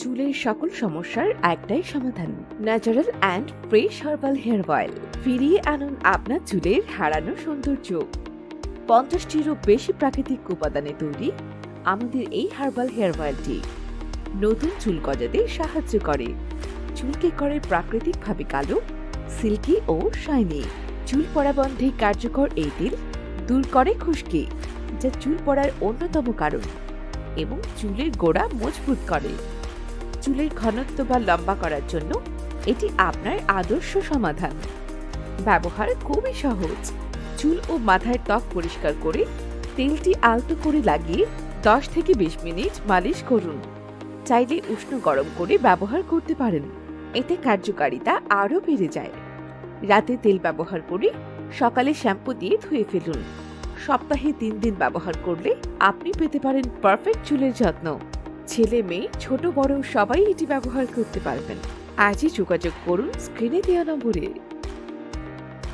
চুলের সকল সমস্যার একটাই সমাধান natural and fresh herbal hair oil ফিরিয়ে আনুন আপনার চুলের হারানো সৌন্দর্য। পঞ্চাশটিরও বেশি প্রাকৃতিক উপাদানে তৈরি আমাদের এই হার্বাল হেয়ার অয়েলটি নতুন চুল গজাতে সাহায্য করে। চুলকে করে প্রাকৃতিকভাবে কালো সিল্কি ও শাইনি চুল পড়া বন্ধে কার্যকর এই তেল দূর করে খুশকি, যা চুল পড়ার অন্যতম কারণ এবং চুলের গোড়া মজবুত করে। চুলের ঘনত্ব বা লম্বা করার জন্য এটি আপনার আদর্শ সমাধান। ব্যবহার খুবই সহজ। চুল ও মাথার ত্বক পরিষ্কার করে তেলটি আলতো করে লাগিয়ে দশ থেকে বিশ মিনিট মালিশ করুন। চাইলে উষ্ণ গরম করে ব্যবহার করতে পারেন। এতে কার্যকারিতা আরও বেড়ে যায়। রাতে তেল ব্যবহার করে সকালে শ্যাম্পু দিয়ে ধুয়ে ফেলুন। সপ্তাহে তিন দিন ব্যবহার করলে আপনি পেতে পারেন পারফেক্ট চুলের যত্ন। ছেলে মেয়ে, ছোট বড় সবাই এটি ব্যবহার করতে পারবেন। আজই যোগাযোগ করুন স্ক্রিনে দেওয়া নম্বরে।